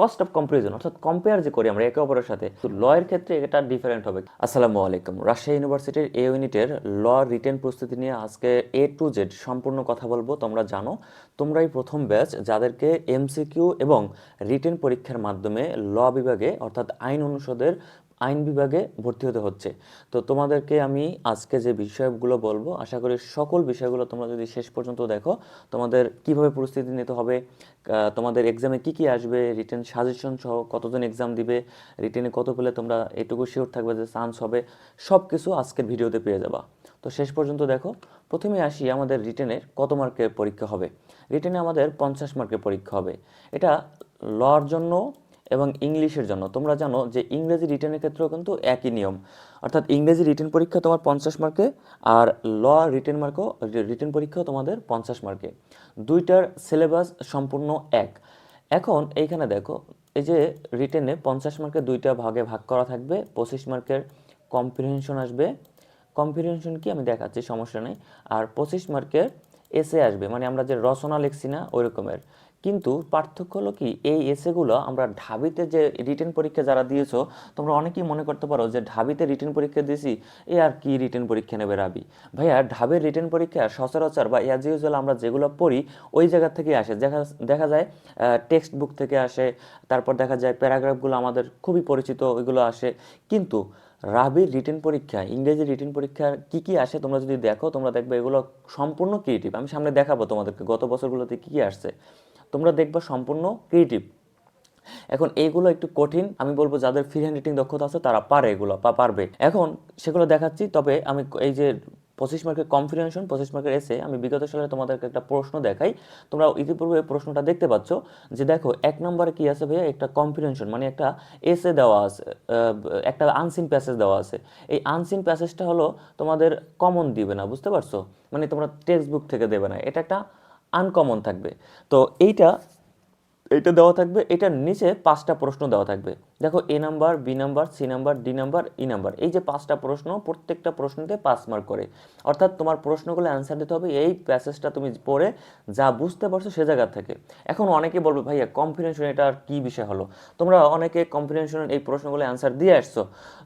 Cost of comparison অর্থাৎ compare যে করি আমরা একে অপরের সাথে, তো ল এর ক্ষেত্রে এটা ডিফারেন্ট হবে। আসসালামু আলাইকুম। রাজশাহী ইউনিভার্সিটির এ ইউনিটের ল রিটেন প্রস্তুতি নিয়ে আজকে এ টু জেড সম্পূর্ণ কথা বলব, তোমরা জানো। তোমরাই প্রথম ব্যাচ যাদেরকে এমসিকিউ এবং রিটেন পরীক্ষার মাধ্যমে ল বিভাগে, অর্থাৎ আইন অনুষদের আইন বিভাগে ভর্তি হতে হচ্ছে। তো তোমাদেরকে আমি আজকে যে বিষয়গুলো বলব, আশা করি সকল বিষয়গুলো তোমরা যদি শেষ পর্যন্ত দেখো, তোমাদের কীভাবে প্রস্তুতি নিতে হবে তোমাদের এক্সামে কি কি আসবে রিটেন সাজেশন সহ কতজন এক্সাম দিবে রিটেনে কত পেলে তোমরা এটুকু শিওর থাকবে যে চান্স হবে সব কিছু আজকের ভিডিওতে পেয়ে যাবা। তো শেষ পর্যন্ত দেখো, প্রথমে আসি আমাদের রিটেনের কত মার্কের পরীক্ষা হবে। রিটেনে আমাদের পঞ্চাশ মার্কের পরীক্ষা হবে। এটা লর জন্য এবং ইংলিশের জন্য। তোমরা জানো যে ইংরেজি রিটেনের ক্ষেত্রেও কিন্তু একই নিয়ম। অর্থাৎ ইংরেজি রিটেন পরীক্ষা তোমার পঞ্চাশ মার্কে আর ল রিটেন মার্কও রিটেন পরীক্ষাও তোমাদের পঞ্চাশ মার্কে। দুইটার সিলেবাস সম্পূর্ণ এক। এখন এইখানে দেখো, এই যে রিটেনে পঞ্চাশ মার্কে দুইটা ভাগে ভাগ করা থাকবে, পঁচিশ মার্কের কম্প্রিহেনশন আসবে। কম্প্রিহেনশন কি আমি দেখাচ্ছি, সমস্যা নেই। আর পঁচিশ মার্কের এসে আসবে মানে আমরা যে রচনা লিখছি না, ওই রকমের। কিন্তু পার্থক্য হলো কি, এই এসেগুলো আমরা ঢাবিতে যে রিটেন পরীক্ষা যারা দিয়েছ, তোমরা অনেকেই মনে করতে পারো যে ঢাবিতে রিটেন পরীক্ষা দিয়েছি, এ আর কি রিটেন পরীক্ষা নেবে রাবি? ভাইয়া, ঢাবের রিটেন পরীক্ষা সচরাচর বা অ্যাজ ইউজুয়াল আমরা যেগুলো পড়ি, ওই জায়গা থেকে আসে। দেখা দেখা যায় টেক্সট বুক থেকে আসে, তারপর দেখা যায় প্যারাগ্রাফগুলো আমাদের খুবই পরিচিত, ওইগুলো আসে। কিন্তু রাবির রিটেন পরীক্ষা, ইংরেজি রিটেন পরীক্ষার কি কি আসে তোমরা যদি দেখো, তোমরা দেখবে এগুলো সম্পূর্ণ ক্রিয়েটিভ আমি সামনে দেখাবো তোমাদেরকে গত বছরগুলোতে কি কি আসছে। তোমরা দেখবা সম্পূর্ণ ক্রিয়েটিভ এখন এইগুলো একটু কঠিন, আমি বলব যাদের ফ্রি হ্যান্ড রিটিং দক্ষতা আছে তারা পারে এগুলো বা পারবে। এখন সেগুলো দেখাচ্ছি, তবে আমি এই যে পঁচিশ মার্কের কনফিডেন্সন পঁচিশ মার্কের এসে আমি বিগত সালে তোমাদেরকে একটা প্রশ্ন দেখাই। তোমরা ইতিপূর্বে প্রশ্নটা দেখতে পাচ্ছ যে দেখো, এক নম্বরে কি আছে ভাইয়া? একটা কনফিডেন্সন মানে একটা এসে দেওয়া আছে একটা আনসিন প্যাসেজ দেওয়া আছে। এই আনসিন প্যাসেজটা হলো তোমাদের কমন দিবে না, বুঝতে পারছ? মানে তোমরা টেক্সট বুক থেকে দেবে না। এটা একটা আনকমন থাকবে। তো এইটা এইটা দেওয়া থাকবে এটার নিচে পাঁচটা প্রশ্ন দেওয়া থাকবে। দেখো A number B number C number D number E number এই যে পাঁচটা প্রশ্ন, প্রত্যেকটা প্রশ্নতে পাঁচ মার্ক করে। অর্থাৎ তোমার প্রশ্নগুলো অ্যান্সার দিতে হবে, এই প্যাসেজটা তুমি পড়ে যা বুঝতে পারছ সে জায়গা থেকে। এখন অনেকে বলবে, ভাইয়া কম্পিটিশন এটা আর কী বিষয় হলো? তোমরা অনেকে কম্পিটিশন এই প্রশ্নগুলো অ্যান্সার দিয়ে আসছো।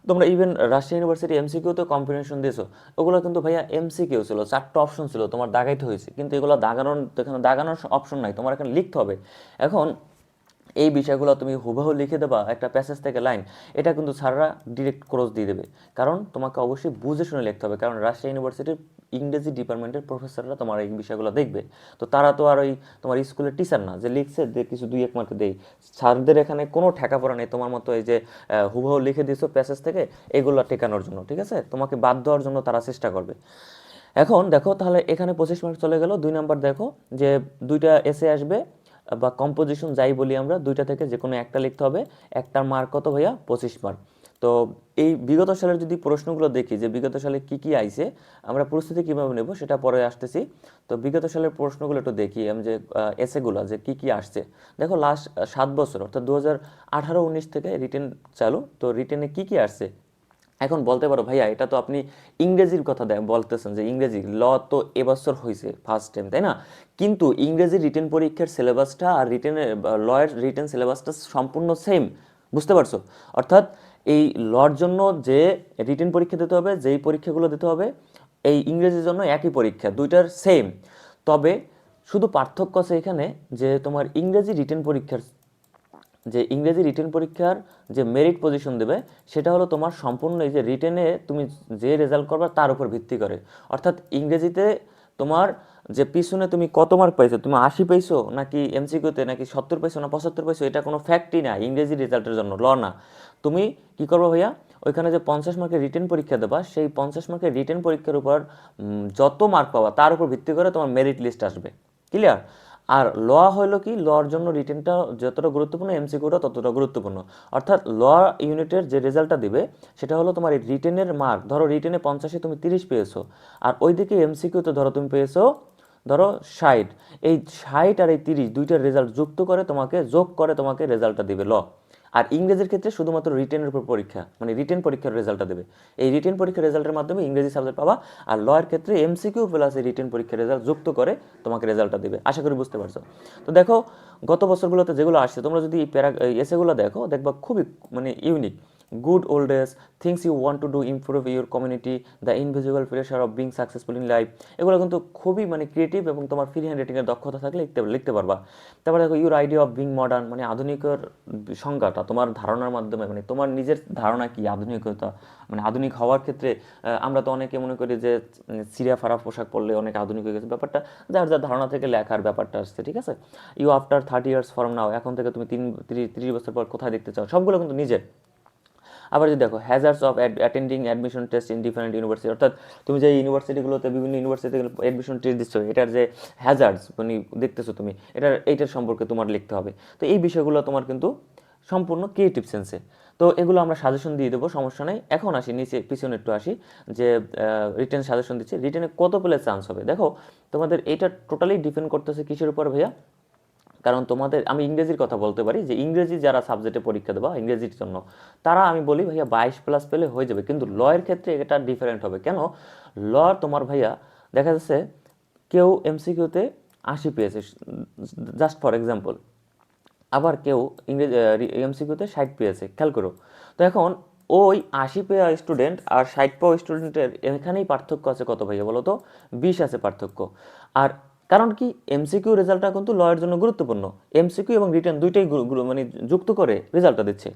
তোমরা ইভেন রাজশাহী ইউনিভার্সিটি এমসিকিউতে কম্পিটিশন দিয়েছ। ওগুলো কিন্তু ভাইয়া এমসিকিউ ছিল, চারটা অপশন ছিল, তোমার দাগাইতে হয়েছে। কিন্তু এগুলো দাগানোর, এখানে দাগানোর অপশন নাই, তোমার এখানে লিখতে হবে। এখন এই বিষয়গুলো তুমি হুবহু লিখে দেবা একটা প্যাসেজ থেকে লাইন এটা কিন্তু স্যাররা ডিরেক্ট ক্রস দিয়ে দেবে। কারণ তোমাকে অবশ্যই বুঝে শুনে লিখতে হবে। কারণ রাজশাহী ইউনিভার্সিটির ইংরেজি ডিপার্টমেন্টের প্রফেসররা তোমার এই বিষয়গুলো দেখবে। তো তারা তো আর ওই তোমার স্কুলের টিচার না। যে লিখছে, যে কিছু দুই এক মার্কে দেই। স্যারদের এখানে কোনো ঠেকা পড়া নেই। তোমার মতো এই যে হুবহু লিখে দিয়েছ প্যাসেজ থেকে, এগুলো টেকানোর জন্য, ঠিক আছে? তোমাকে বাদ দেওয়ার জন্য তারা চেষ্টা করবে। এখন দেখো, তাহলে এখানে পঁচিশ মার্ক চলে গেল। দুই নাম্বার দেখো, যে দুইটা এসে আসবে। বা কম্পোজিশন যাই বলি আমরা, দুইটা থেকে যে কোনো একটা লিখতে হবে, একটার মার্ক কত ভাইয়া? পঁচিশ মার্ক তো এই বিগত সালের যদি প্রশ্নগুলো দেখি যে বিগত সালে কি কি আইছে, আমরা প্রস্তুতি কীভাবে নেব সেটা পরে আসতেছি। তো বিগত সালের প্রশ্নগুলো একটু দেখি, আমি যে এসেগুলো যে কি কি আসছে। দেখো লাস্ট সাত বছর, অর্থাৎ দু হাজার আঠারো উনিশ থেকে রিটেন চালু, তো রিটেনে কি কি আসছে? এখন বলতে পারো ভাইয়া, এটা তো আপনি ইংরেজির কথা বলতেছেন যে ইংরেজি, ল তো এবছর হয়েছে ফার্স্ট টাইম তাই না? কিন্তু ইংরেজি রিটেন পরীক্ষার সিলেবাসটা আর রিটেনের লয়ের রিটেন সিলেবাসটা সম্পূর্ণ সেম বুঝতে পারছ? অর্থাৎ এই লর জন্য যে রিটেন পরীক্ষা দিতে হবে, যেই পরীক্ষাগুলো দিতে হবে, এই ইংরেজির জন্য একই পরীক্ষা, দুইটার সেম তবে শুধু পার্থক্য আছে এখানে যে তোমার ইংরেজি রিটেন পরীক্ষার যে ইংরেজি রিটেন পরীক্ষার যে মেরিট পজিশন দেবে, সেটা হলো তোমার সম্পূর্ণ এই যে রিটেনে তুমি যে রেজাল্ট করবে তার উপর ভিত্তি করে। অর্থাৎ ইংরেজিতে তোমার যে পিছনে তুমি কত মার্ক পাইছো, তুমি আশি পাইছো নাকি এমসিকিউতে নাকি সত্তর পাইছো না পঁচাত্তর পাইছো, এটা কোনো ফ্যাক্টই না, ইংরেজি রেজাল্টের জন্য, ল না। তুমি কি করব ভাইয়া? ওইখানে যে পঞ্চাশ মার্কের রিটেন পরীক্ষা দেবা, সেই পঞ্চাশ মার্কের রিটেন পরীক্ষার উপর যত মার্ক পাবা, তার উপর ভিত্তি করে তোমার মেরিট লিস্ট আসবে। ক্লিয়ার আর ল হলো কি লর জন্য রিটেনটা যতটা গুরুত্বপূর্ণ এমসিকিউটা ততটা গুরুত্বপূর্ণ। অর্থাৎ ল ইউনিটের যে রেজাল্টটা দিবে, সেটা হলো তোমার এই রিটেনের মার্ক ধরো রিটেনে পঞ্চাশে তুমি তিরিশ পেয়েছ, আর ওইদিকে এমসিকিউতে ধরো তুমি পেয়েছ, ধরো ষাট। এই ষাট আর এই তিরিশ, দুইটার রেজাল্ট যুক্ত করে তোমাকে, যোগ করে তোমাকে রেজাল্টটা দিবে ল। আর ইংরেজির ক্ষেত্রে শুধুমাত্র রিটেনের উপর পরীক্ষা মানে রিটেন পরীক্ষার রেজাল্টটা দেবে। এই রিটেন পরীক্ষার রেজাল্টের মাধ্যমে ইংরেজি সাবজেক্ট পাবা আর লয়ের ক্ষেত্রে এমসিকিউ প্লাস এই রিটেন পরীক্ষার রেজাল্ট যুক্ত করে তোমাকে রেজাল্টটা দেবে। আশা করি বুঝতে পারছ। তো দেখো, গত বছরগুলোতে যেগুলো আসছে, তোমরা যদি এই প্যারা এসেগুলো দেখো, দেখবা খুবই মানে unique good old days things you want to do improve your community the invisible pressure of being successful in life এগুলো কিন্তু খুবই মানে ক্রিয়েটিভ এবং তোমার ফ্রি হ্যান্ড রেটিংয়ের দক্ষতা থাকলে লিখতে লিখতে পারবা। তারপরে দেখো your idea of being modern মানে আধুনিকের সংজ্ঞাটা, তোমার ধারণার মাধ্যমে মানে তোমার নিজের ধারণা কি, আধুনিকতা? মানে আধুনিক হওয়ার ক্ষেত্রে আমরা তো অনেকে মনে করি যে সিরিয়া ফারা পোশাক পরলে অনেক আধুনিক হয়ে গেছে। ব্যাপারটা যার যার ধারণা থেকে লেখার ব্যাপারটা আসছে, ঠিক আছে? You after thirty years from now এখন থেকে তুমি তিন তিরিশ বছর পর কোথায় দেখতে চাও? সবগুলো কিন্তু নিজের। আবার যদি দেখো hazards of attending admission test in different university অর্থাৎ তুমি যে ইউনিভার্সিটিগুলোতে বিভিন্ন ইউনিভার্সিটি অ্যাডমিশন টেস্ট দিচ্ছ, এটার যে হ্যাজার্ডস মানে দেখতেছো তুমি, এটার, এইটার সম্পর্কে তোমার লিখতে হবে। তো এই বিষয়গুলো তোমার কিন্তু সম্পূর্ণ ক্রিয়েটিভ সেন্সে তো এগুলো আমরা সাজেশন দিয়ে দেবো, সমস্যা নেই। এখন আসি, নিচে, পিছনে একটু আসি, যে রিটেন সাজেশন দিচ্ছে। রিটেনে কত পেলে চান্স হবে? দেখো, তোমাদের এটা টোটালি ডিপেন্ড করতেছে কিসের উপর ভাইয়া? কারণ তোমাদের, আমি ইংরেজির কথা বলতে পারি যে ইংরেজি যারা সাবজেক্টে পরীক্ষা দেবা, ইংরেজির জন্য, তারা আমি বলি, ভাইয়া, বাইশ প্লাস পেলে হয়ে যাবে। কিন্তু লয়ের ক্ষেত্রে এটা ডিফারেন্ট হবে। কেন? ল তোমার ভাইয়া, দেখা যাচ্ছে কেউ এমসিকিউতে আশি পেয়েছে। জাস্ট ফর এক্সাম্পল আবার কেউ ইংরেজি এমসিকিউতে ষাট পেয়েছে। খেয়াল করো। তো এখন ওই আশি পেয়া স্টুডেন্ট আর ষাট পাওয়া স্টুডেন্টের এখানেই পার্থক্য আছে কত ভাইয়া বলো তো? বিশ আছে পার্থক্য। আর কারণ কি এমসিকিউ রেজাল্টটা কিন্তু লয়ের জন্য গুরুত্বপূর্ণ। এমসিকিউ এবং রিটার্ন দুইটাই মানে যুক্ত করে রেজাল্টটা দিচ্ছে।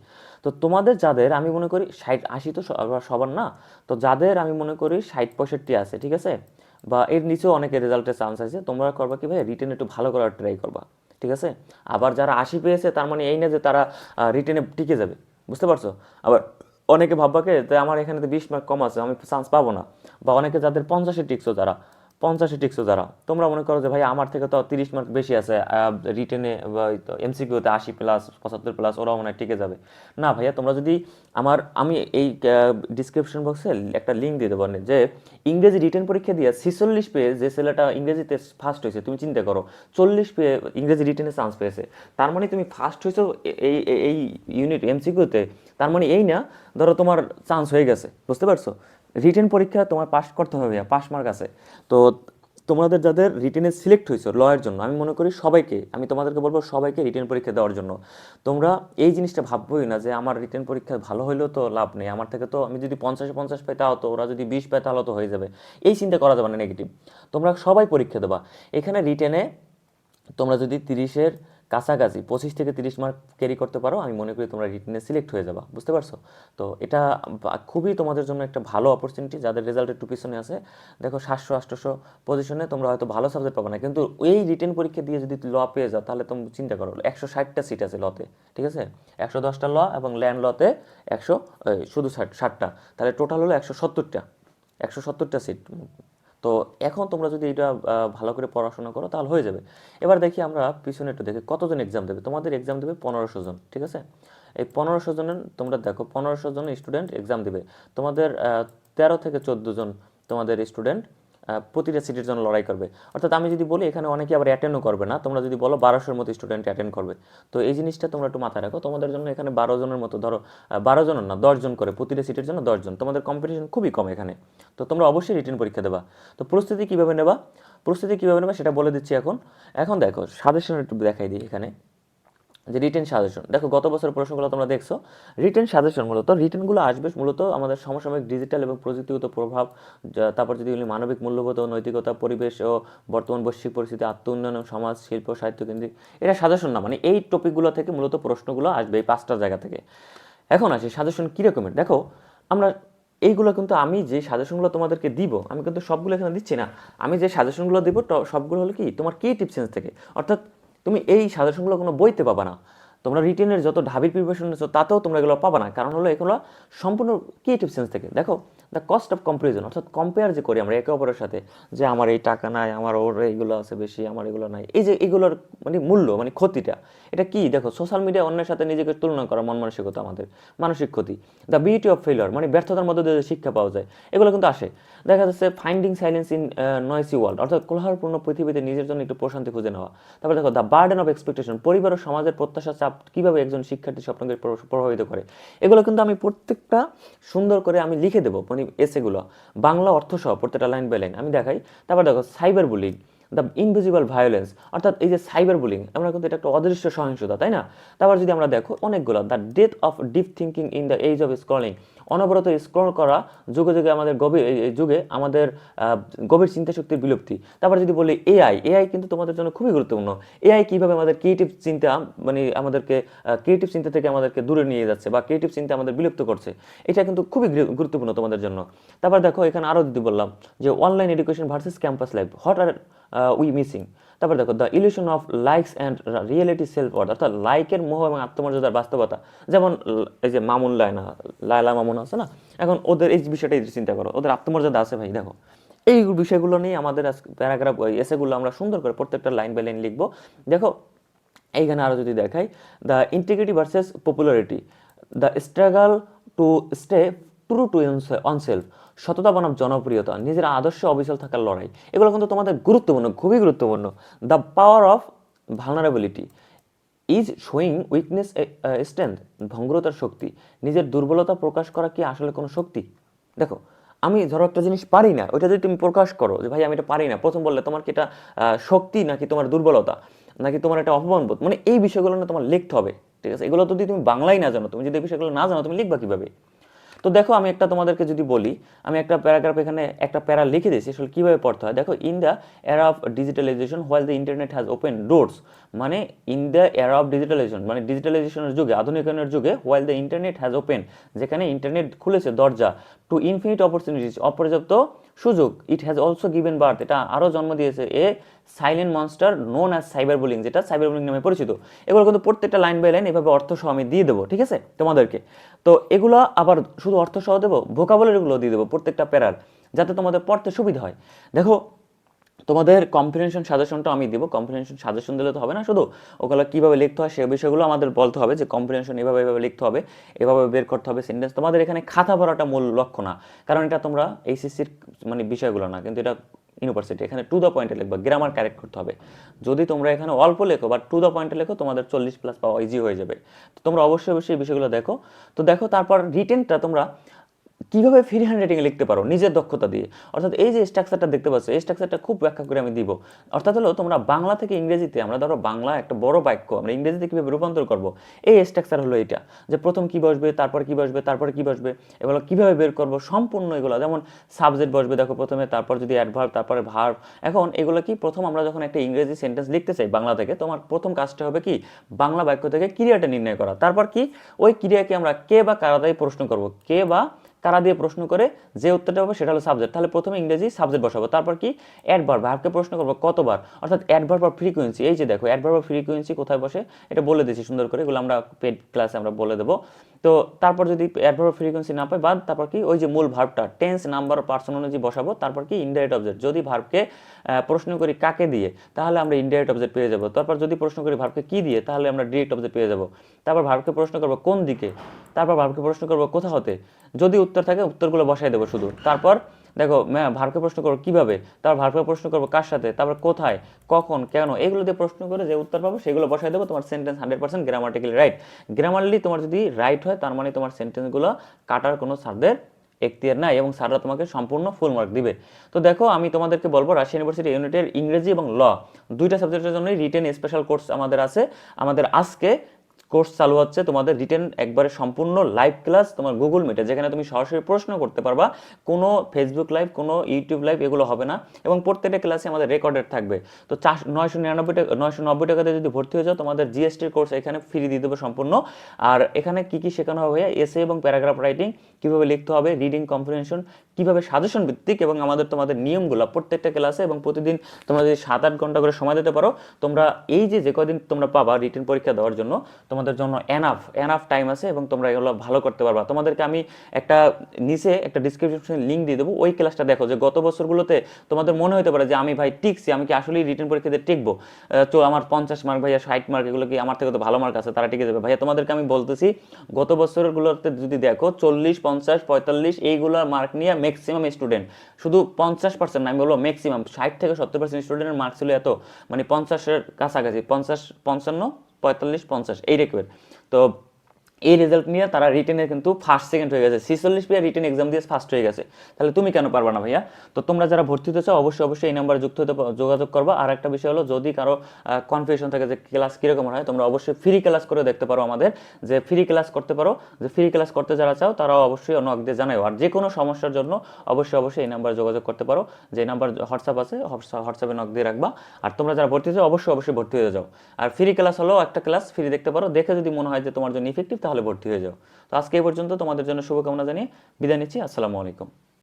তো তোমাদের যাদের, আমি মনে করি ষাট, আশি তো সবার না? তো যাদের আমি মনে করি ষাট, পঁয়ষট্টি আছে, ঠিক আছে? বা এর নিচেও অনেকের রেজাল্টের চান্স আছে। তোমরা করবা কি ভাই? রিটেন একটু ভালো করার ট্রাই করবা, ঠিক আছে? আবার যারা আশি পেয়েছে, তার মানে এই না যে তারা রিটেনে টিকে যাবে, বুঝতে পারছ? আবার অনেকে ভাববাকে যে আমার এখানে তো বিশ মার্ক কম আছে, আমি চান্স পাবো না। বা অনেকে যাদের পঞ্চাশে টিকছো যারা পঞ্চাশে টিকছো যারা। তোমরা মনে করো যে, ভাই, আমার থেকে তো তিরিশ মার্ক বেশি আছে রিটেনে এমসিকিউতে আশি প্লাস পঁচাত্তর প্লাস ওরাও মনে হয় টিকে যাবে। না, ভাইয়া, তোমরা যদি আমার, আমি এই ডিসক্রিপশন বক্সে একটা লিঙ্ক দিয়ে দেবো যে ইংরেজি রিটেন পরীক্ষা দিয়ে ছিচল্লিশ পেয়ে যে ছেলেটা ইংরেজিতে ফার্স্ট হয়েছে, তুমি চিন্তা করো, চল্লিশ পেয়ে ইংরেজি রিটেনে চান্স পেয়েছে। তার মানে তুমি ফার্স্ট হয়েছো এই- এই ইউনিট এমসিকিউতে তার মানে এই না, ধরো তোমার চান্স হয়ে গেছে, বুঝতে পারছ? রিটেন পরীক্ষা তোমার পাস করতে হবে পাস মার্ক আছে। তো তোমাদের যাদের রিটেনে সিলেক্ট হয়েছে লয়ের জন্য, আমি মনে করি সবাইকে, আমি তোমাদেরকে বলব সবাইকে রিটেন পরীক্ষা দেওয়ার জন্য। তোমরা এই জিনিসটা ভাববোই না যে আমার রিটেন পরীক্ষা ভালো হলেও তো লাভ নেই, আমার থেকে তো আমি যদি পঞ্চাশে পঞ্চাশ পাই তাও তো, ওরা যদি বিশ পায় তাহলে তো হয়ে যাবে। এই চিন্তা করা যাবে না নেগেটিভ তোমরা সবাই পরীক্ষা দেবা। এখানে রিটেনে তোমরা যদি তিরিশের কাছাকাছি পঁচিশ থেকে তিরিশ মার্ক ক্যারি করতে পারো, আমি মনে করি তোমরা রিটেনে সিলেক্ট হয়ে যাবা, বুঝতে পারছ? তো এটা খুবই তোমাদের জন্য একটা ভালো অপরচুনিটি যাদের রেজাল্ট একটু পিছনে আছে। দেখো সাতশো, আটশোশো পজিশনে তোমরা হয়তো ভালো সাবজেক্ট পাবে না, কিন্তু এই রিটেন পরীক্ষা দিয়ে যদি ল পেয়ে যাও, তাহলে তুমি চিন্তা করো, একশো ষাটটা সিট আছে লতে ঠিক আছে? একশো দশটা ল এবং ল্যান্ড লতে একশো শুধু ষাট ষাটটা তাহলে টোটাল হলো একশো সত্তরটা একশো সত্তরটা সিট তো এখন তোমরা যদি এটা ভালো করে পড়াশোনা করো তাহলে হয়ে যাবে। এবার দেখি আমরা পিছনে একটু দেখি, কতজন এক্সাম দেবে? তোমাদের এক্সাম দেবে পনেরোশো জন, ঠিক আছে? এই পনেরোশো জনের, তোমরা দেখো, পনেরোশো জন স্টুডেন্ট এক্সাম দেবে। তোমাদের তেরো থেকে চোদ্দ জন তোমাদের স্টুডেন্ট প্রতিটা সিটের জন্য লড়াই করবে। অর্থাৎ আমি যদি বলি, এখানে অনেকে আবার অ্যাটেন্ডও করবে না। তোমরা যদি বলো, বারোশোর মতো স্টুডেন্ট অ্যাটেন্ড করবে। তো এই জিনিসটা তোমরা একটু মাথায় রাখো। তোমাদের জন্য এখানে বারো জনের মতো, ধরো বারো জনের না দশজন করে, প্রতিটা সিটের জন্য দশজন তোমাদের কম্পিটিশন খুবই কম এখানে। তো তোমরা অবশ্যই রিটার্ন পরীক্ষা দেবা। তো প্রস্তুতি কীভাবে নেবা? প্রস্তুতি কীভাবে নেবা সেটা বলে দিচ্ছি এখন। এখন দেখো সাজেশন একটু দেখাই দিই এখানে। যে রিটেন সাজেশন দেখো, গত বছরের প্রশ্নগুলো তোমরা দেখছ। রিটেন সাজেশন মূলত রিটেনগুলো আসবে মূলত আমাদের সমসাময়িক ডিজিটাল এবং প্রযুক্তিগত প্রভাব তারপর যদি বলি মানবিক, মূল্যবোধ ও নৈতিকতা, পরিবেশ ও বর্তমান বৈশ্বিক পরিস্থিতি, আত্ম উন্নয়ন, সমাজ, শিল্প, সাহিত্য কেন্দ্রিক, এটা সাজেশন না মানে এই টপিকগুলো থেকে মূলত প্রশ্নগুলো আসবে এই পাঁচটা জায়গা থেকে। এখন আসি সাজেশন কী রকমের? দেখো, আমরা এইগুলো কিন্তু আমি যে সাজেশনগুলো তোমাদেরকে দিব, আমি কিন্তু সবগুলো এখানে দিচ্ছি না। আমি যে সাজেশনগুলো দিব সবগুলো হলো কি? তোমার ক্রিয়েটিভ সেন্স থেকে। অর্থাৎ তুমি এই সাজেশনগুলো কোনো বইতে পাবা না। তোমরা রিটেনের যত ঢাবির প্রিপারেশন নিচ্ছ তাতেও তোমরা এগুলো পাবা না। কারণ হলো এগুলো সম্পূর্ণ ক্রিয়েটিভ সেন্স থেকে। দেখো দ্য কস্ট অফ কম্পারিজন অর্থাৎ কম্পেয়ার যে করি আমরা একে অপরের সাথে, যে আমার এই টাকা নাই, আমার ওর এইগুলো আছে বেশি, আমার এগুলো নাই, এই যে এগুলোর মানে মূল্য মানে ক্ষতিটা, এটা কি? দেখো সোশ্যাল মিডিয়া অন্যের সাথে নিজেকে তুলনা করা মন মানসিকতা আমাদের, মানসিক ক্ষতি। দ্য বিউটি অফ ফেলিওর মানে ব্যর্থতার মধ্যে দিয়ে শিক্ষা পাওয়া যায়, এগুলো কিন্তু আসে। দেখা যাচ্ছে finding silence in noisy world অর্থাৎ কোলাহলপূর্ণ পৃথিবীতে নিজের জন্য একটু প্রশান্তি খুঁজে নেওয়া। তারপর দেখো দ্য বার্ডেন অফ এক্সপেকটেশন পরিবার ও সমাজের প্রত্যাশা চাপ কীভাবে একজন শিক্ষার্থী স্বপ্নকে প্র- প্রভাবিত করে, এগুলো কিন্তু আমি প্রত্যেকটা সুন্দর করে আমি লিখে দেবো মানে এসেগুলো, বাংলা অর্থ সহ প্রত্যেকটা লাইন বাই লাইন আমি দেখাই। তারপর দেখো cyber bullying the invisible violence অর্থাৎ এই যে সাইবার বুলিং আমরা কিন্তু এটা একটা অদৃশ্য সহিংসতা, তাই না? তারপর যদি আমরা দেখো অনেকগুলো the death of deep thinking in the age of scrolling অনবরত স্ক্রল করা যুগে যুগে আমাদের গভীর যুগে আমাদের গভীর চিন্তা শক্তির বিলুপ্তি। তারপর যদি বলি এআই এআই কিন্তু তোমাদের জন্য খুবই গুরুত্বপূর্ণ। এআই কীভাবে আমাদের ক্রিয়েটিভ চিন্তা মানে আমাদেরকে ক্রিয়েটিভ চিন্তা থেকে আমাদেরকে দূরে নিয়ে যাচ্ছে বা ক্রিয়েটিভ চিন্তা আমাদের বিলুপ্ত করছে, এটা কিন্তু খুবই গুরুত্বপূর্ণ তোমাদের জন্য। তারপর দেখো এখানে আরও যদি বললাম যে online education versus campus life what are we missing তারপর দেখো the illusion of likes and reality self worth অর্থাৎ লাইকের মোহ এবং আত্মমর্যাদার বাস্তবতা। যেমন, এই যে মামুন লায়না, লায়লা মামুন আছে না? এখন ওদের এই বিষয়টাই চিন্তা করো, ওদের আত্মমর্যাদা আছে ভাই, দেখো। এই বিষয়গুলো নিয়ে আমাদের প্যারাগ্রাফ এসেগুলো আমরা সুন্দর করে প্রত্যেকটা লাইন বাই লাইন লিখব। দেখো, এইখানে আরও যদি দেখাই the integrity versus popularity the struggle to stay true to oneself সততা বনাম জনপ্রিয়তা, নিজের আদর্শ অবিচল থাকার লড়াই, এগুলো কিন্তু তোমাদের গুরুত্বপূর্ণ, খুবই গুরুত্বপূর্ণ। The power of vulnerability is showing weakness strength ভঙ্গুরতার শক্তি, নিজের দুর্বলতা প্রকাশ করা কি আসলে কোনো শক্তি? দেখো, আমি ধরো একটা জিনিস পারি না, ওইটা যদি তুমি প্রকাশ করো যে, ভাই, আমি এটা পারি না। প্রথম বললে তোমার কি এটা শক্তি নাকি তোমার দুর্বলতা, নাকি তোমার একটা অপমানবোধ? মানে এই বিষয়গুলো না তোমার লিখতে হবে, ঠিক আছে? এগুলো যদি তুমি বাংলাই না জানো, তুমি যদি বিষয়গুলো না জানো, তুমি লিখবা কীভাবে? তো দেখো আমি একটা তোমাদেরকে যদি বলি, আমি একটা প্যারাগ্রাফ এখানে একটা প্যারা লিখে দিয়েছি, আসলে কীভাবে পড়তে হয়? দেখো in the era of digitalization while the internet has open doors মানে in the era of digitalization মানে ডিজিটালাইজেশনের যুগে, আধুনিকায়নের যুগে while the internet has open যেখানে ইন্টারনেট খুলেছে দরজা টু ইনফিনিট অপরচুনিটিস অপর্যাপ্ত সুযোগ it has also given birth এটা আরও জন্ম দিয়েছে a silent monster known as cyber bullying যেটা সাইবার বুলিং নামে পরিচিত। এগুলো কিন্তু প্রত্যেকটা লাইন বাই লাইন এভাবে অর্থ সহ আমি দিয়ে দেবো, ঠিক আছে? তোমাদেরকে। তো এগুলো আবার শুধু অর্থ সহ দেবো ভোকাবলারিগুলো দিয়ে দেবো প্রত্যেকটা প্যারার যাতে তোমাদের পড়তে সুবিধা হয়। দেখো তোমাদের কম্প্রিহেনশন সাজেশনটা আমি দিব। কম্প্রিহেনশন সাজেশন দিলে তো হবে না, শুধু ওগুলো কীভাবে লিখতে হয় সে বিষয়গুলো আমাদের বলতে হবে যে কম্প্রিহেনশন এভাবে এভাবে লিখতে হবে, এভাবে বের করতে হবে সেন্টেন্স তোমাদের এখানে খাতা ভরাটা মূল লক্ষ্য না, কারণ এটা তোমরা এইচএসসির মানে বিষয়গুলো না, কিন্তু এটা ইউনিভার্সিটি এখানে টু দ্য পয়েন্টে লিখবা গ্রামার ক্যারেক্ট করতে হবে। যদি তোমরা এখানে অল্প লেখো বা টু দ্য পয়েন্টে লেখো, তোমাদের চল্লিশ প্লাস পাওয়া ইজি হয়ে যাবে। তো তোমরা অবশ্যই অবশ্যই বিষয়গুলো দেখো। তো দেখো, তারপর রিটেনটা তোমরা কীভাবে ফ্রি হ্যান্ড লিখতে পারো? নিজের দক্ষতা দিয়ে। অর্থাৎ এই যে স্ট্রাকচারটা দেখতে পাচ্ছ, এই স্ট্রাকচারটা খুব ব্যাখ্যা করে আমি দিব। অর্থাৎ হলো তোমরা বাংলা থেকে ইংরেজিতে, আমরা ধরো বাংলা একটা বড় বাক্য, আমরা ইংরেজিতে কীভাবে রূপান্তর করব? এই স্ট্রাকচার হলো এটা। যে প্রথম কি বসবে, তারপর কি বসবে, তারপর কি বসবে, এগুলো কীভাবে বের করব? সম্পূর্ণ এগুলো। যেমন সাবজেক্ট বসবে, দেখো প্রথমে, তারপর যদি অ্যাডভার্ব তারপরে ভার্ব এখন এগুলো কি? প্রথম আমরা যখন একটা ইংরেজি সেন্টেন্স লিখতে চাই বাংলা থেকে, তোমার প্রথম কাজটা হবে কি? বাংলা বাক্য থেকে ক্রিয়াটা নির্ণয় করা। তারপর কি? ওই ক্রিয়াকে আমরা কে বা কারা প্রশ্ন করব? কে বা কারা দিয়ে প্রশ্ন করে যে উত্তরটা হবে সেটা হলো সাবজেক্ট তাহলে প্রথমে ইংরেজি সাবজেক্ট বসাবো। তারপর কি? অ্যাডভার ভার্বকে প্রশ্ন করব কতবার? অর্থাৎ অ্যাডভার বা ফ্রিকোয়েন্সি এই যে দেখো অ্যাডভার বা ফ্রিকুয়েন্সি কোথায় বসে? এটা বলে দিয়েছি সুন্দর করে। এগুলো আমরা পেড ক্লাসে আমরা বলে দেবো। তো তারপর যদি অ্যাডভার্ব ফ্রিকোয়েন্সি না পাই, বাদ তারপর কি? ওই যে মূল ভার্বটা টেন্স নাম্বার পার্সন অনুযায়ী বসাবো, তারপর কি? ইনডাইরেক্ট অবজেক্ট যদি ভার্বকে প্রশ্ন করি কাকে দিয়ে, তাহলে আমরা ইনডাইরেক্ট অবজেক্ট পেয়ে যাব। তারপর যদি প্রশ্ন করি ভার্বকে কি দিয়ে, তাহলে আমরা ডিরেক্ট অবজেক্ট পেয়ে যাব। তারপর ভার্বকে প্রশ্ন করব কোন দিকে? তারপর ভার্বকে প্রশ্ন করব কোথা হতে যদি উত্তর থাকে, উত্তরগুলো বসাই দেবো শুধু। তারপর দেখো ম্যাম ভার্বকে প্রশ্ন করব কীভাবে? তারপর ভার্বকে প্রশ্ন করব, কার সাথে? তারপর কোথায়? কখন? কেন? এগুলো দিয়ে প্রশ্ন করে যে উত্তর পাবো, সেগুলো বসাই দেবো, তোমার sentence hundred percent grammatically right Grammarly তোমার যদি রাইট হয়, তার মানে তোমার সেন্টেন্সগুলো কাটার কোনো সারদের এখতিয়ার নাই এবং স্যাররা তোমাকে সম্পূর্ণ ফুল মার্ক দিবে। তো দেখো, আমি তোমাদেরকে বলব, রাশিয়া ইউনিভার্সিটি ইউনিটের ইংরেজি এবং ল দুইটা সাবজেক্টের জন্যই রিটেন স্পেশাল কোর্স আমাদের আছে। আমাদের আজকে কোর্স চালু হচ্ছে, তোমাদের রিটেন একবারে সম্পূর্ণ লাইভ ক্লাস তোমার গুগল মিটে যেখানে তুমি সরাসরি প্রশ্ন করতে পারবা। কোনো ফেসবুক লাইভ কোনো ইউটিউব লাইভ এগুলো হবে না এবং প্রত্যেকটা ক্লাসে আমাদের রেকর্ডেড থাকবে। তো চার, নয়শো নিরানব্বই টাকা, নয়শো নব্বই টাকাতে যদি ভর্তি হয়ে যাও, তোমাদের জিএসটির কোর্স এখানে ফ্রি দিয়ে দেবো সম্পূর্ণ। আর এখানে কি কি শেখানো হবে এসে এবং প্যারাগ্রাফ রাইটিং কীভাবে লিখতে হবে রিডিং কম্প্রিহেনশন কীভাবে সাজেশন ভিত্তিক এবং আমাদের তোমাদের নিয়মগুলো প্রত্যেকটা ক্লাসে এবং প্রতিদিন তোমরা যদি সাত আট ঘণ্টা করে সময় দিতে পারো। তোমরা এই যে যে কদিন তোমরা পাবা রিটেন পরীক্ষা দেওয়ার জন্য তোমাদের জন্য এনাফ এনাফ টাইম আছে এবং তোমরা এগুলো ভালো করতে পারবা। তোমাদেরকে আমি একটা নিচে একটা ডিসক্রিপশন লিঙ্ক দিয়ে দেবো। ওই ক্লাসটা দেখো যে গত বছরগুলোতে তোমাদের মনে হতে পারে যে আমি ভাই টিকছি, আমি কি আসলেই রিটেন পরীক্ষাতে টিকবো? তো আমার পঞ্চাশ মার্ক ভাইয়া ষাট মার্ক এগুলো কি আমার থেকে তো ভালো মার্ক আছে, তারা টিকে যাবে। ভাইয়া, তোমাদেরকে আমি বলতেছি, গত বছরগুলোতে যদি দেখো চল্লিশ, পঞ্চাশ, পঁয়তাল্লিশ, এইগুলো মার্ক নিয়ে ম্যাক্সিমাম স্টুডেন্ট শুধু পঞ্চাশ পার্সেন্ট আমি বলব ম্যাক্সিমাম ষাট থেকে সত্তর পার্সেন্ট স্টুডেন্টের মার্ক ছিল এত। মানে পঞ্চাশের কাছাকাছি, পঞ্চাশ, পঞ্চান্ন পঁয়তাল্লিশ পঞ্চাশ এই রেকমের তো এই রেজাল্ট নিয়ে তারা রিটেনে কিন্তু ফার্স্ট সেকেন্ড হয়ে গেছে। ছিচল্লিশ পেয়ে রিটেন এক্সাম দিয়ে ফার্স্ট হয়ে গেছে। তাহলে তুমি কেন পারবা না ভাইয়া? তো তোমরা যারা ভর্তি হতে চাও, অবশ্যই অবশ্যই এই নাম্বারে যুক্ত হতে যোগাযোগ করবা। আর একটা বিষয় হলো, যদি কারও কনফিউশন থাকে যে ক্লাস কীরকম হয়, তোমরা অবশ্যই ফ্রি ক্লাস করে দেখতে পারো আমাদের। যে ফ্রি ক্লাস করতে পারো, যে ফ্রি ক্লাস করতে যারা চাও, তারাও অবশ্যই নক দিয়ে জানাও আর যে কোনো সমস্যার জন্য অবশ্যই অবশ্যই এই নাম্বারে যোগাযোগ করতে পারো। যে নাম্বার হোয়াটসঅ্যাপ আছে হোয়াটসঅ্যাপে নক দিয়ে রাখবা। আর তোমরা যারা ভর্তি হতে অবশ্যই অবশ্যই ভর্তি হয়ে যাও। আর ফ্রি ক্লাস হলো একটা ক্লাস ফ্রি দেখতে পারো। দেখে যদি মনে হয় যে তোমার জন্য ইফেক্টিভ তাহলে ভর্তি হয়ে যাও। তো আজকে এই পর্যন্ত, তোমাদের জন্য শুভকামনা জানিয়ে বিদায় নিচ্ছি। আসসালামু আলাইকুম।